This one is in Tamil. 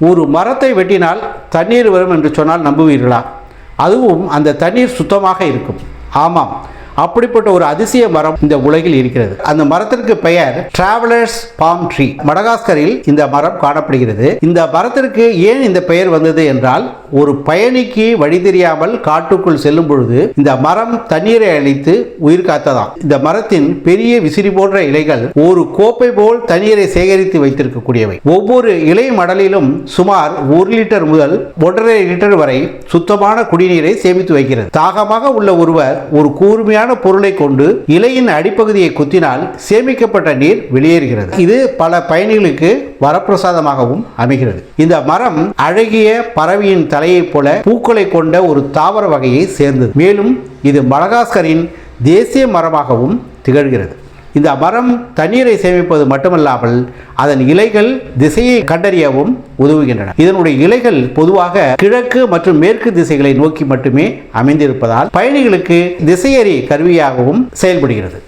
ஒரு மரத்தை வெட்டினால் தண்ணீர் வரும் என்று சொன்னால் நம்புவீர்களா? அதுவும் அந்த தண்ணீர் சுத்தமாக இருக்கும். ஆமாம். அப்படிப்பட்ட ஒரு அதிசய மரம் இந்த உலகில் இருக்கிறது. அந்த மரத்திற்கு பெயர் டிராவலர்ஸ் பாம் ட்ரீ மடகாஸ்கரில் இந்த மரம் காணப்படுகிறது. இந்த மரத்திற்கு ஏன் இந்த பெயர் வந்தது என்றால் ஒரு பயணிக்கு வழி தெரியாமல் காட்டுக்குள் செல்லும் பொழுது இந்த மரம் தண்ணீரை அழித்து உயிர் காத்ததாம். இந்த மரத்தின் பெரிய விசிறி போன்ற இலைகள் ஒரு கோப்பை போல் தண்ணீரை சேகரித்து வைத்திருக்கக்கூடியவை. ஒவ்வொரு இலை மடலிலும் சுமார் ஒரு லிட்டர் முதல் ஒன்றரை லிட்டர் வரை சுத்தமான குடிநீரை சேமித்து வைக்கிறது. தாகமாக உள்ள ஒருவர் ஒரு கூர்மையான பொருளை கொண்டு இலையின் அடிப்பகுதியை குத்தினால் சேமிக்கப்பட்ட நீர் வெளியேறுகிறது. இது பல பயணிகளுக்கு வரப்பிரசாதமாகவும் அமைகிறது. இந்த மரம் அழகிய பறவையின் தலையைப் போல பூக்களை கொண்ட ஒரு தாவர வகையை சேர்ந்தது. மேலும் இது மடகாஸ்கரின் தேசிய மரமாகவும் திகழ்கிறது. இந்த மரம் தண்ணீரை சேமிப்பது மட்டுமல்லாமல் அதன் இலைகள் திசையை கண்டறியவும் உதவுகின்றன. இதனுடைய இலைகள் பொதுவாக கிழக்கு மற்றும் மேற்கு திசைகளை நோக்கி மட்டுமே அமைந்திருப்பதால் பயணிகளுக்கு திசையறி கருவியாகவும் செயல்படுகிறது.